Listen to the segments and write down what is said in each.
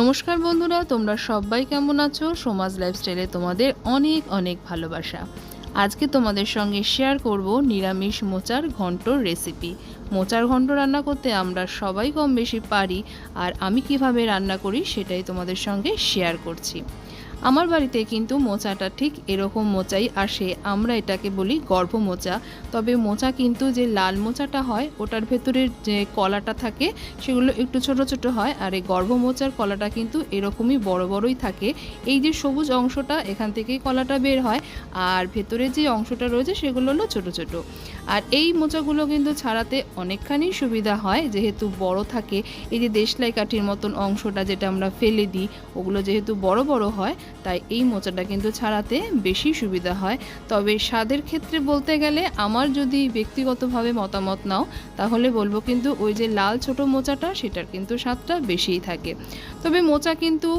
নমস্কার বন্ধুরা, তোমরা সবাই কেমন আছো? সমাজ লাইফস্টাইলে তোমাদের অনেক অনেক ভালোবাসা। আজকে তোমাদের সঙ্গে শেয়ার করব নিরামিষ মোচার ঘন্টর রেসিপি মোচার ঘন্ট রান্না করতে আমরা সবাই কম বেশি পারি, আর আমি কীভাবে রান্না করি সেটাই তোমাদের সঙ্গে শেয়ার করছি। আমার বাড়িতে কিন্তু মোচাটা ঠিক এরকম মোচাই আসে। আমরা এটাকে বলি গর্ভ মোচা। তবে মোচা কিন্তু যে লাল মোচাটা হয়, ওটার ভেতরের যে কলাটা থাকে, সেগুলো একটু ছোট ছোট হয় আর এই গর্ভ মোচার কলাটা কিন্তু এরকমই বড় বড়ই থাকে। এই যে সবুজ অংশটা, এখান থেকেই কলাটা বের হয় আর ভেতরে যে অংশটা রয়েছে, সেগুলো হলো ছোট ছোট। আর এই মোচাগুলো কিন্তু ছাড়াতে অনেকখানি সুবিধা হয়, যেহেতু বড় থাকে। এই যে দেশলাই কাঠির মতন অংশটা যেটা আমরা ফেলে দিই, ওগুলো যেহেতু বড় বড় হয় তাই এই মোচাটা কিন্তু ছাড়াতে বেশি সুবিধা হয়। তবে স্বাদের ক্ষেত্রে বলতে গেলে আমার যদি ব্যক্তিগতভাবে মতামত নাও, তাহলে বলব কিন্তু ওই যে লাল ছোট মোচাটা, সেটার কিন্তু স্বাদটা বেশিই থাকে। তবে মোচা কিন্তু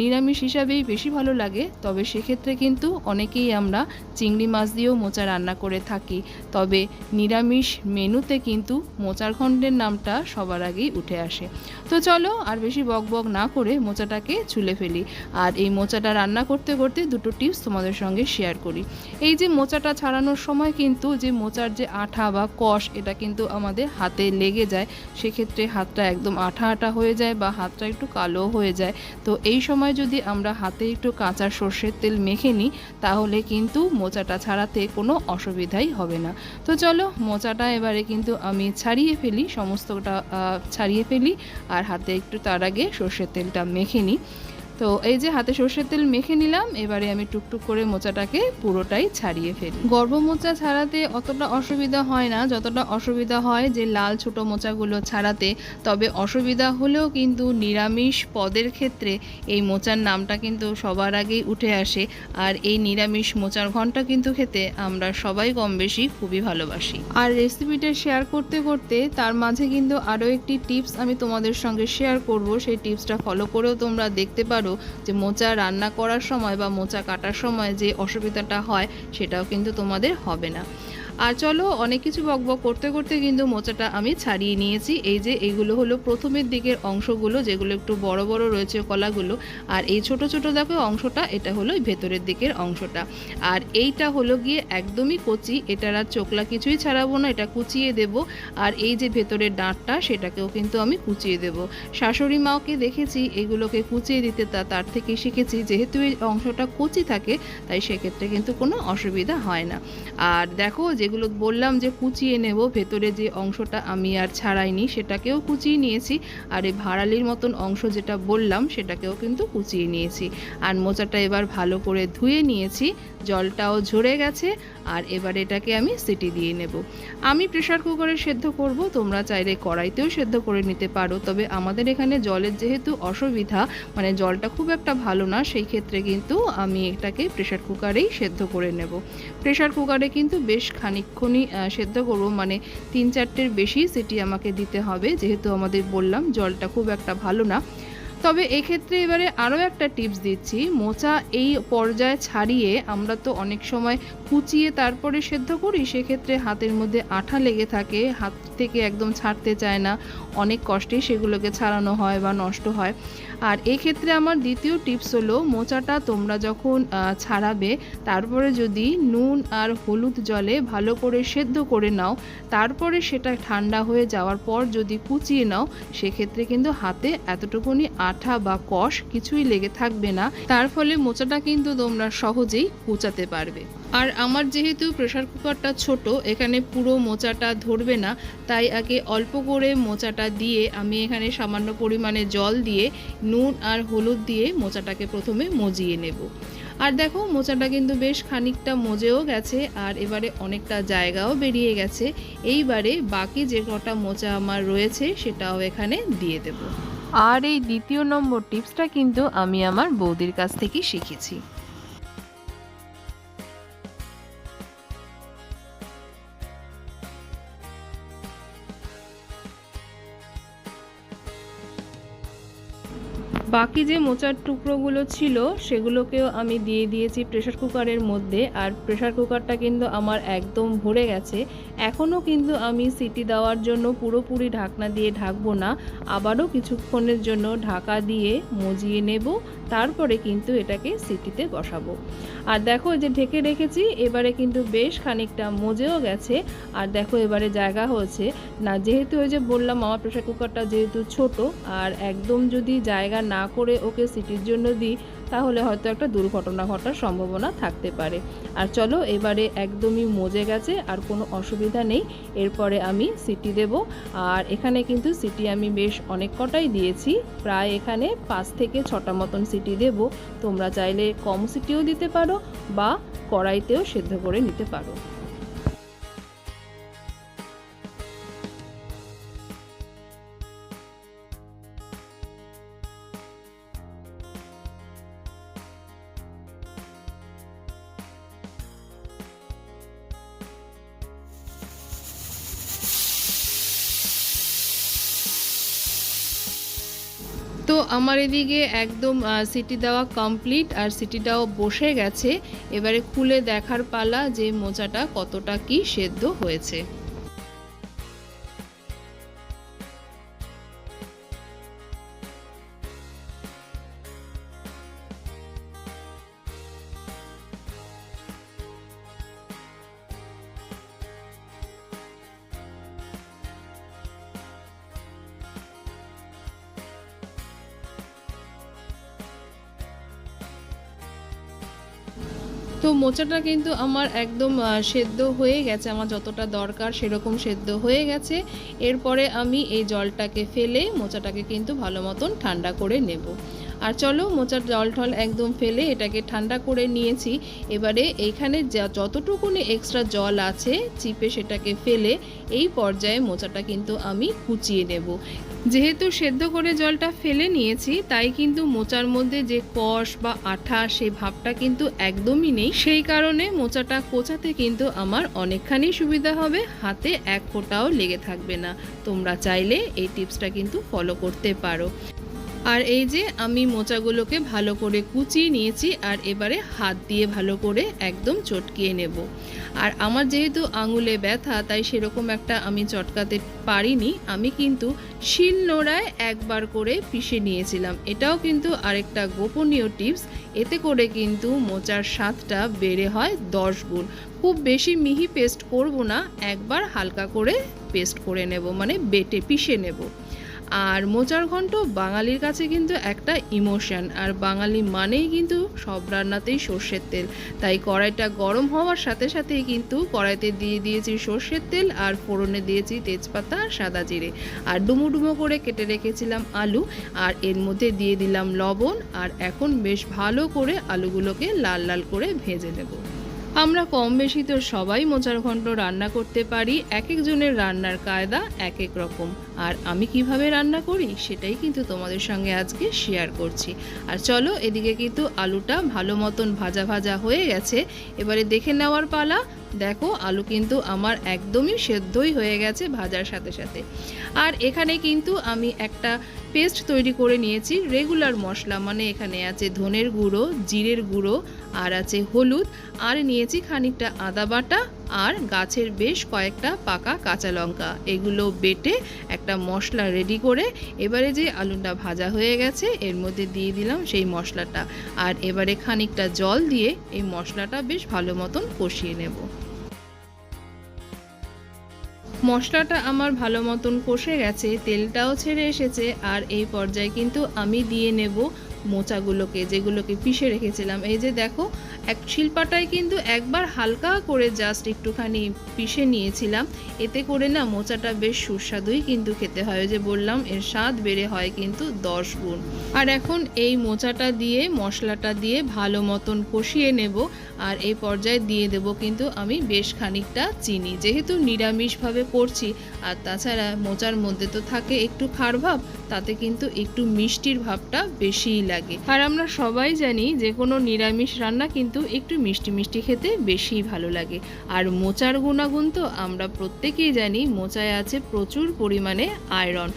নিরামিষ হিসাবেই বেশি ভালো লাগে। তবে সেক্ষেত্রে কিন্তু অনেকেই আমরা চিংড়ি মাছ দিয়েও মোচা রান্না করে থাকি। তবে নিরামিষ মেনুতে কিন্তু মোচার খণ্ডের নামটা সবার আগেই উঠে আসে। তো চলো আর বেশি বক বক না করে মোচাটাকে ছুলে ফেলি। আর এই মোচাটা রান্না করতে করতে দুটো টিপস তোমাদের সঙ্গে শেয়ার করি। এই যে মোচাটা ছাড়ানোর সময় কিন্তু যে মোচার যে আঠা বা কষ, এটা কিন্তু আমাদের হাতে লেগে যায়। সেক্ষেত্রে হাতটা একদম আঠা আঠা হয়ে যায় বা হাতটা একটু কালো হয়ে যায়। তো এই সময় যদি আমরা হাতে একটু কাঁচা সর্ষের তেল মেখে নিই, তাহলে কিন্তু মোচাটা ছাড়াতে কোনো অসুবিধাই হবে না। তো চলো মোচাটা এবারে কিন্তু আমি ছাড়িয়ে ফেলি, সমস্তটা ছাড়িয়ে ফেলি আর হাতে একটু তার আগে সর্ষের তেলটা মেখে নিই। তো এই যে হাতে সর্ষের তেল মেখে নিলাম, এবারে আমি টুকটুক করে মোচাটাকে পুরোটাই ছাড়িয়ে ফেলি। গর্ভ মোচা ছাড়াতে অতটা অসুবিধা হয় না, যতটা অসুবিধা হয় যে লাল ছোট মোচাগুলো ছাড়াতে, তবে অসুবিধা হলেও কিন্তু নিরামিষ পদের ক্ষেত্রে এই মোচার নামটা কিন্তু সবার আগেই উঠে আসে, আর এই নিরামিষ মোচার ঘণ্টা কিন্তু খেতে আমরা সবাই কম বেশি খুবই ভালোবাসি। আর রেসিপিটা শেয়ার করতে করতে তার মাঝে কিন্তু আরও একটি টিপস আমি তোমাদের সঙ্গে শেয়ার করব, সেই টিপসটা ফলো করেও তোমরা দেখতে পারো। পারো যে মোচা রান্না করার সময় বা মোচা কাটার সময় যে অসুবিধাটা হয় সেটাও কিন্তু তোমাদের হবে না। আর চলো, অনেক কিছু বকবক করতে করতে কিন্তু মোচাটা আমি ছাড়িয়ে নিয়েছি। এই যে এইগুলো হলো প্রথমের দিকের অংশগুলো, যেগুলো একটু বড় বড় রয়েছে কলাগুলো। আর এই ছোট ছোট দেখো অংশটা, এটা হলো ভেতরের দিকের অংশটা। আর এইটা হলো গিয়ে একদমই কচি, এটার আর চোখলা কিছুই ছাড়াবো না, এটা কুচিয়ে দেব। আর এই যে ভেতরের ডাঁটটা সেটাকেও কিন্তু আমি কুচিয়ে দেব। শাশুড়ি মাওকে দেখেছি, এগুলোকে কুচিয়ে দিতে তা, তার থেকে শিখেছি, যেহেতু এই অংশটা কচি থাকে, তাই সেক্ষেত্রে কিন্তু কোনো অসুবিধা হয় না। আর দেখো যে যেগুলো বললাম যে কুচিয়ে নেব, ভেতরে যে অংশটা আমি আর ছাড়াইনি সেটাকেও কুচিয়ে নিয়েছি। আর এই ভাড়ালির মতন অংশ যেটা বললাম সেটাকেও কিন্তু কুচিয়ে নিয়েছি। আর মোচাটা এবার ভালো করে ধুয়ে নিয়েছি। জলটাও ঝরে গেছে। আর এবার এটাকে আমি সিটি দিয়ে নেব। আমি প্রেশার কুকারে সেদ্ধ করব, তোমরা চাইলে কড়াইতেও সেদ্ধ করে নিতে পারো। তবে আমাদের এখানে জলের যেহেতু অসুবিধা মানে জলটা খুব একটা ভালো না, সেই ক্ষেত্রে কিন্তু আমি এটাকে প্রেশার কুকারেই সেদ্ধ করে নেব। প্রেশার কুকারে কিন্তু বেশ খানিক্ষণই সেদ্ধ করব মানে তিন চারটের বেশি সিটি আমাকে দিতে হবে। যেহেতু আমাদের বললাম, জলটা খুব একটা ভালো না। তবে এক্ষেত্রে এবারে আরও একটা টিপস দিচ্ছি। মোচা এই পর্যায়ে ছাড়িয়ে আমরা তো অনেক সময় কুচিয়ে তারপরে সেদ্ধ করি, সেক্ষেত্রে হাতের মধ্যে আঠা লেগে থাকে, হাত থেকে একদম ছাড়তে চায় না। অনেক কষ্টেই সেগুলোকে ছাড়ানো হয় বা নষ্ট হয়। আর এই ক্ষেত্রে আমার দ্বিতীয় টিপস হলো, মোচাটা তোমরা যখন ছাড়াবে, তারপরে যদি নুন আর হলুদ জলে ভালো করে সেদ্ধ করে নাও, তারপরে সেটা ঠান্ডা হয়ে যাওয়ার পর যদি কুচিয়ে নাও, সেক্ষেত্রে কিন্তু হাতে এতটুকুনি আঠা বা কষ কিছুই লেগে থাকবে না, তার ফলে মোচাটা কিন্তু তোমরা সহজেই কুচাতে পারবে। আর আমার যেহেতু প্রেশার কুকারটা ছোট, এখানে পুরো মোচাটা ধরবে না, তাই আগে অল্প করে মোচাটা দিয়ে আমি এখানে সামান্য পরিমাণে জল দিয়ে, নুন আর হলুদ দিয়ে মোচাটাকে প্রথমে মজিয়ে নেব। আর দেখো, মোচাটা কিন্তু বেশ খানিকটা মজেও গেছে, আর এবারে অনেকটা জায়গাও বেরিয়ে গেছে। এইবারে বাকি যে কটা মোচা আমার রয়েছে, সেটাও এখানে দিয়ে দেব। আর এই দ্বিতীয় নম্বর টিপসটা কিন্তু আমি আমার বৌদির কাছ থেকেই শিখেছি। বাকি যে মোচার টুকরোগুলো ছিল, সেগুলোকেও আমি দিয়ে দিয়েছি প্রেশার কুকারের মধ্যে। আর প্রেশার কুকারটা কিন্তু আমার একদম ভরে গেছে। এখনও কিন্তু আমি সিটি দেওয়ার জন্য পুরোপুরি ঢাকনা দিয়ে ঢাকবো না। আবারও কিছুক্ষণের জন্য ঢাকা দিয়ে মজিয়ে নেব, তারপরে কিন্তু এটাকে সিটিতে বসাবো। আর দেখো যে ঢেকে রেখেছি, এবারে কিন্তু বেশ খানিকটা মজেও গেছে। আর দেখো এবারে জায়গা হয়েছে। না, যেহেতু ওই যে বললাম আমার প্রেশার কুকারটা যেহেতু ছোট, আর একদম যদি জায়গা না করে ওকে সিটির জন্য দিই তাহলে হয়তো একটা দুর্ঘটনা ঘটার সম্ভাবনা থাকতে পারে। আর চলো, এবারে একদমই মজে গেছে, আর কোনো অসুবিধা নেই। এরপরে আমি সিটি দেব। আর এখানে কিন্তু সিটি আমি বেশ অনেক কটাই দিয়েছি। প্রায় এখানে পাঁচ থেকে ছটা মতন সিটি দেব। তোমরা চাইলে কম সিটিও দিতে পারো বা কড়াইতেও সেদ্ধ করে নিতে পারো। তো আমার এদিকে একদম সিটি দেওয়া কমপ্লিট আর সিটিটাও বসে গেছে। এবারে খুলে দেখার পালা যে মোচাটা কতটা কি সেদ্ধ হয়েছে। তো মোচাটা কিন্তু আমার একদম সেদ্ধ হয়ে গেছে। আমার যতটা দরকার সেরকম সেদ্ধ হয়ে গেছে। এরপরে আমি এই জলটাকে ফেলে মোচাটাকে কিন্তু ভালো মতন ঠান্ডা করে নেব। আর চলো মোচার জল টল একদম ফেলে এটাকে ঠান্ডা করে নিয়েছি। এবারে এইখানে যতটুকুনি এক্সট্রা জল আছে চিপে সেটাকে ফেলে এই পর্যায়ে মোচাটা কিন্তু আমি কুচিয়ে নেব। যেহেতু সেদ্ধ করে জলটা ফেলে নিয়েছি, তাই কিন্তু মোচার মধ্যে যে কষ বা আঠা সেই ভাবটা কিন্তু একদমই নেই। সেই কারণে মোচাটা কোচাতে কিন্তু আমার অনেকখানি সুবিধা হবে, হাতে এক ফোঁটাও লেগে থাকবে না। তোমরা চাইলে এই টিপসটা কিন্তু ফলো করতে পারো। আর এই যে আমি মোচাগুলোকে ভালো করে কুচিয়ে নিয়েছি, আর এবারে হাত দিয়ে ভালো করে একদম চটকিয়ে নেব। আর আমার যেহেতু আঙুলে ব্যথা, তাই সেরকম একটা আমি চটকাতে পারিনি। আমি কিন্তু শিল নোড়ায় একবার করে পিষে নিয়েছিলাম। এটাও কিন্তু আরেকটা গোপনীয় টিপস। এতে করে কিন্তু মোচার স্বাদটা বেড়ে হয় দশ গুণ। খুব বেশি মিহি পেস্ট করব না, একবার হালকা করে পেস্ট করে নেব মানে বেটে পিষে নেব। আর মোচার ঘন্ট বাঙালির কাছে কিন্তু একটা ইমোশন, আর বাঙালি মানেই কিন্তু সব রান্নাতেই সর্ষের তেল। তাই কড়াইটা গরম হওয়ার সাথে সাথেই কিন্তু কড়াইতে দিয়ে দিয়েছি সর্ষের তেল আর ফোড়নে দিয়েছি তেজপাতা আর সাদা জিরে। আর ডুমো ডুমো করে কেটে রেখেছিলাম আলু, আর এর মধ্যে দিয়ে দিলাম লবণ, আর এখন বেশ ভালো করে আলুগুলোকে লাল লাল করে ভেজে নেব। আমরা কম বেশি তো সবাই মোচার ঘন্ট রান্না করতে পারি, এক একজনের রান্নার কায়দা এক এক রকম। আর আমি কীভাবে রান্না করি সেটাই কিন্তু তোমাদের সঙ্গে আজকে শেয়ার করছি। আর চলো এদিকে কিন্তু আলুটা ভালো মতন ভাজা ভাজা হয়ে গেছে। এবারে দেখে নেওয়ার পালা, দেখো আলু কিন্তু আমার একদমই সেদ্ধই হয়ে গেছে ভাজার সাথে সাথে। আর এখানে কিন্তু আমি একটা পেস্ট তৈরি করে নিয়েছি রেগুলার মশলা মানে এখানে আছে ধনের গুঁড়ো, জিরের গুঁড়ো আর আছে হলুদ। আর নিয়েছি খানিকটা আদা বাটা আর গাছের বেশ কয়েকটা পাকা কাঁচা লঙ্কা। এগুলো বেটে একটা মশলা রেডি করে এবারে যে আলুটা ভাজা হয়ে গেছে, এর মধ্যে দিয়ে দিলাম সেই মশলাটা। আর এবারে খানিকটা জল দিয়ে এই মশলাটা বেশ ভালো মতন কষিয়ে নেব। মশলাটা আমার ভালো মতন কষে গেছে, তেলটাও ছেড়ে এসেছে, আর এই পর্যায়ে কিন্তু আমি দিয়ে নেব মোচাগুলোকে, যেগুলোকে পিষে রেখেছিলাম। এই যে দেখো এক শিল্পাটায় কিন্তু একবার হালকা করে জাস্ট একটুখানি পিষে নিয়েছিলাম। এতে করে না মোচাটা বেশ সুস্বাদুই কিন্তু খেতে হয়। যে বললাম, এর স্বাদ বেড়ে হয় কিন্তু দশ গুণ। আর এখন এই মোচাটা দিয়ে, মশলাটা দিয়ে ভালো মতন কষিয়ে নেব আর এই পর্যায়ে দিয়ে দেব কিন্তু আমি বেশ খানিকটা চিনি। যেহেতু নিরামিষভাবে করছি, আর তাছাড়া মোচার মধ্যে তো থাকে একটু খার ভাব, তাতে কিন্তু একটু মিষ্টির ভাবটা বেশিই লাগে। আর আমরা সবাই জানি যে কোনো নিরামিষ রান্না কিন্তু একটু মিষ্টি মিষ্টি খেতে বেশিই ভালো লাগে। আর মোচার গুণাগুণ তো আমরা প্রত্যেকেই জানি, মোচায় আছে প্রচুর পরিমাণে আয়রন।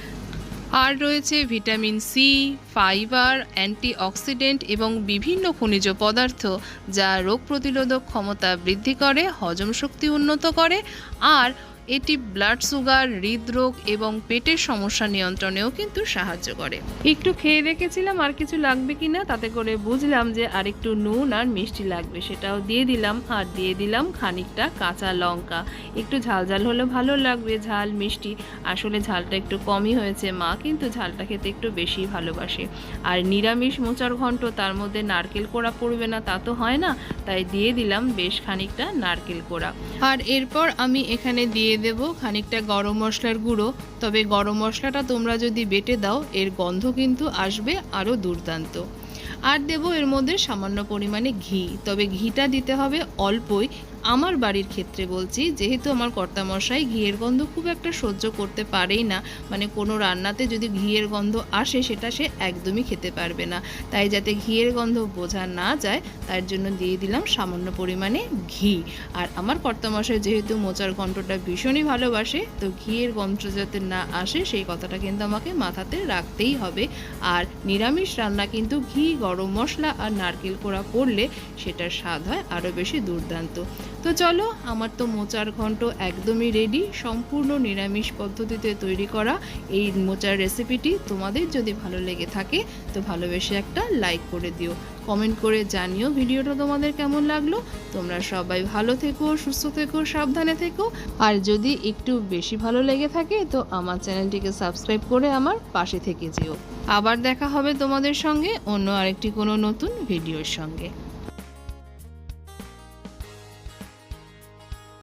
আর রয়েছে ভিটামিন সি, ফাইবার, অ্যান্টিঅক্সিডেন্ট এবং বিভিন্ন খনিজ পদার্থ যা রোগ প্রতিরোধক ক্ষমতা বৃদ্ধি করে, হজম শক্তি উন্নত করে। আর এটি ব্লাড সুগার হৃদরোগ এবং পেটের সমস্যা নিয়ন্ত্রণেও কিন্তু সাহায্য করে। একটু খেয়ে দেখেছিলাম আর কিছু লাগবে কিনা তাতে করে বুঝলাম যে আর একটু নুন আর মিষ্টি লাগবে সেটাও দিয়ে দিলাম আর দিয়ে দিলাম খানিকটা কাঁচা লঙ্কা। একটু ঝাল ঝাল হলে ভালো লাগবে ঝাল মিষ্টি। আসলে ঝালটা একটু কমই হয়েছে মা কিন্তু ঝালটা খেতে একটু বেশি ভালোবাসে। আর নিরামিষ মোচার ঘন্ট তার মধ্যে নারকেল কোড়া পড়বে না তা তো হয় না। তাই দিয়ে দিলাম বেশ খানিকটা নারকেল কোড়া। আর এরপর আমি এখানে দিয়ে দেব খানিকটা গরম মশলার গুঁড়ো। তবে গরম মশলাটা তোমরা যদি বেটে দাও, এর গন্ধ কিন্তু আসবে আরও দুর্দান্ত। আর দেব এর মধ্যে সামান্য পরিমাণে ঘি। তবে ঘিটা দিতে হবে অল্পই। আমার বাড়ির ক্ষেত্রে বলছি, যেহেতু আমার কর্তামশাই ঘিয়ের গন্ধ খুব একটা সহ্য করতে পারেই না মানে কোনো রান্নাতে যদি ঘিয়ের গন্ধ আসে সেটা সে একদমই খেতে পারবে না। তাই যাতে ঘিয়ের গন্ধ বোঝা না যায়, তার জন্য দিয়ে দিলাম সামান্য পরিমাণে ঘি। আর আমার কর্তামশাই যেহেতু মোচার ঘন্টটা ভীষণই ভালোবাসে, তো ঘিয়ের গন্ধ যাতে না আসে, সেই কথাটা কিন্তু আমাকে মাথাতে রাখতেই হবে। আর নিরামিষ রান্না কিন্তু ঘি, গরম মশলা আর নারকেল কোড়া করলে সেটার স্বাদ হয় আরও বেশি দুর্দান্ত। তো চলো, আমার তো মোচার ঘন্ট একদমই রেডি সম্পূর্ণ নিরামিষ পদ্ধতিতে তৈরি করা এই মোচার রেসিপিটি তোমাদের যদি ভালো লেগে থাকে, তো ভালোবেসে একটা লাইক করে দিও। কমেন্ট করে জানিও ভিডিওটা তোমাদের কেমন লাগল। তোমরা সবাই ভালো থেকো, সুস্থ থেকো, সাবধানে থেকো। আর যদি একটু বেশি ভালো লেগে থাকে, তো আমার চ্যানেলটিকে সাবস্ক্রাইব করে আমার পাশে থেকে যেও। আবার দেখা হবে তোমাদের সঙ্গে অন্য আরেকটি কোনো নতুন ভিডিওর সঙ্গে।